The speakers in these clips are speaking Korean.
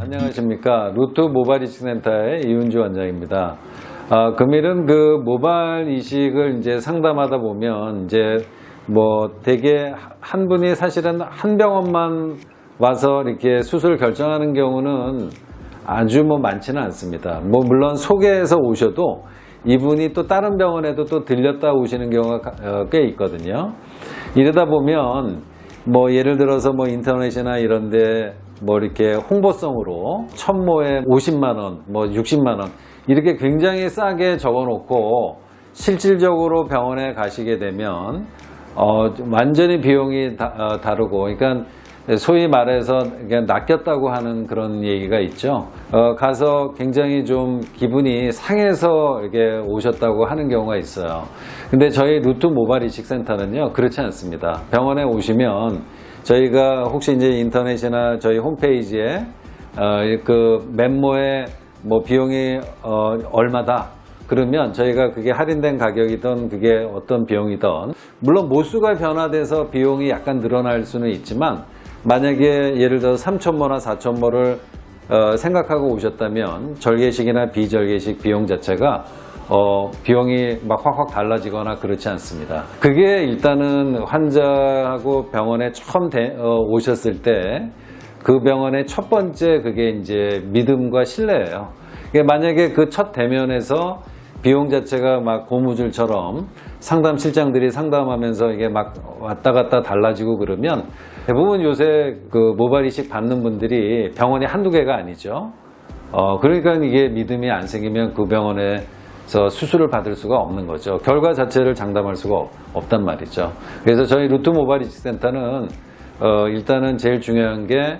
안녕하십니까. 루트 모바일 이식센터의 이윤주 원장입니다. 아, 금일은 그 모바일 이식을 이제 상담하다 보면 이제 뭐 대개 한 분이 사실은 한 병원만 와서 이렇게 수술 결정하는 경우는 아주 뭐 많지는 않습니다. 뭐 물론 소개해서 오셔도 이분이 또 다른 병원에도 또 들렸다 오시는 경우가 가- 어, 꽤 있거든요. 이러다 보면 뭐 예를 들어서 뭐 인터넷이나 이런데 뭐 이렇게 홍보성으로 천모에 50만 원, 뭐 60만 원 이렇게 굉장히 싸게 적어놓고 실질적으로 병원에 가시게 되면 어, 좀 완전히 비용이 다, 어, 다르고 그러니까 소위 말해서 그냥 낚였다고 하는 그런 얘기가 있죠. 어, 가서 굉장히 좀 기분이 상해서 이렇게 오셨다고 하는 경우가 있어요. 근데 저희 루트 모바일 이식센터는요, 그렇지 않습니다. 병원에 오시면 저희가 혹시 이제 인터넷이나 저희 홈페이지에 어, 그 맨모에 뭐 비용이 어, 얼마다 그러면 저희가 그게 할인된 가격이든 그게 어떤 비용이든 물론 모수가 변화돼서 비용이 약간 늘어날 수는 있지만 만약에 예를 들어서 3천모나 4천모를 어, 생각하고 오셨다면 절개식이나 비절개식 비용 자체가 어, 비용이 막 확확 달라지거나 그렇지 않습니다. 그게 일단은 환자하고 병원에 처음 대- 어, 오셨을 때 그 병원의 첫 번째 그게 이제 믿음과 신뢰예요. 이게 만약에 그 첫 대면에서 비용 자체가 막 고무줄처럼 상담 실장들이 상담하면서 이게 막 왔다 갔다 달라지고 그러면 대부분 요새 그 모바일 이식 받는 분들이 병원이 한두 개가 아니죠. 어, 그러니까 이게 믿음이 안 생기면 그 병원에 서 수술을 받을 수가 없는 거죠. 결과 자체를 장담할 수가 없- 없단 말이죠. 그래서 저희 루트 모바일 이식 센터는 어, 일단은 제일 중요한 게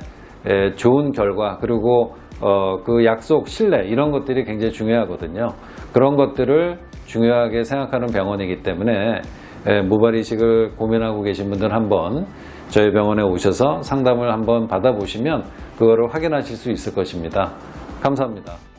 에, 좋은 결과 그리고 어, 그 약속 신뢰 이런 것들이 굉장히 중요하거든요. 그런 것들을 중요하게 생각하는 병원이기 때문에 에, 모발 이식을 고민하고 계신 분들 한번 저희 병원에 오셔서 상담을 한번 받아보시면 그거를 확인하실 수 있을 것입니다. 감사합니다.